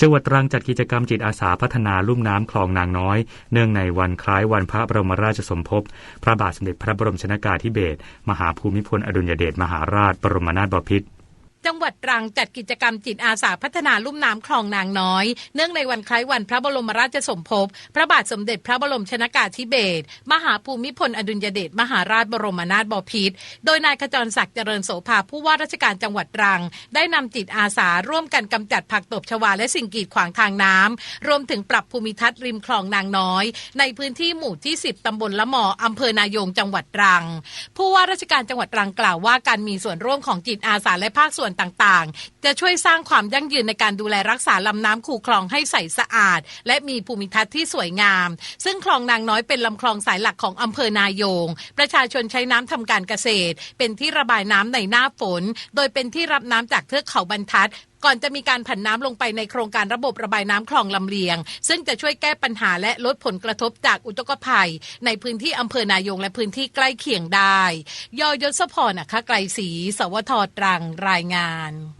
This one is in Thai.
จังหวัดตรังจัดกิจกรรมจิตอาสาพัฒนาลุ่มน้ำคลองนางน้อย เนื่องในวันคล้ายวันพระบรมราชสมภพ พระบาทสมเด็จพระบรมชนากาธิเบศรมหาภูมิพลอดุลยเดชมหาราช บรมนาถบพิตร จังหวัดตรังจัดกิจกรรมจิตอาสาพัฒนาลุ่มน้ำคลองนางน้อย เนื่องในวันคล้ายวันพระบรมราชสมภพ พระบาทสมเด็จพระบรมชนากาธิเบศรมหาภูมิพลอดุลยเดชมหาราชบรมนาถบพิตรโดยนายขจรศักดิ์เจริญโสภาผู้ว่าราชการจังหวัดตรัง ได้นำจิตอาสาร่วมกันกำจัดผักตบชวาและสิ่งกีดขวางทางน้ำรวมถึงปรับภูมิทัศน์ริมคลองนางน้อย ในพื้นที่หมู่ที่ 10ตำบลละหมออำเภอนายงจังหวัดตรัง ผู้ว่าราชการจังหวัดตรังกล่าวว่าการมีส่วนร่วมของจิตอาสาและภาคส่วนต่างๆ จะช่วยสร้างความยั่งยืนในการดูแลรักษาลำน้ำคูคลองให้ใสสะอาด และมีภูมิทัศน์ที่สวยงาม ซึ่งคลองนางน้อยเป็นลำคลองสายหลักของอำเภอนายง ประชาชนใช้น้ำทำการเกษตร เป็นที่ระบายน้ำในหน้าฝน โดยเป็นที่รับน้ำจากเทือกเขาบรรทัด ก่อนจะมีการผันน้ำลงไปในโครงการระบบระบายน้ำคลองลำเลียง ซึ่งจะช่วยแก้ปัญหาและลดผลกระทบจากอุทกภัย ในพื้นที่อำเภอนายงและพื้นที่ใกล้เคียงได้ ยอยศพรนะคะไกลศรีสวทตรังรายงาน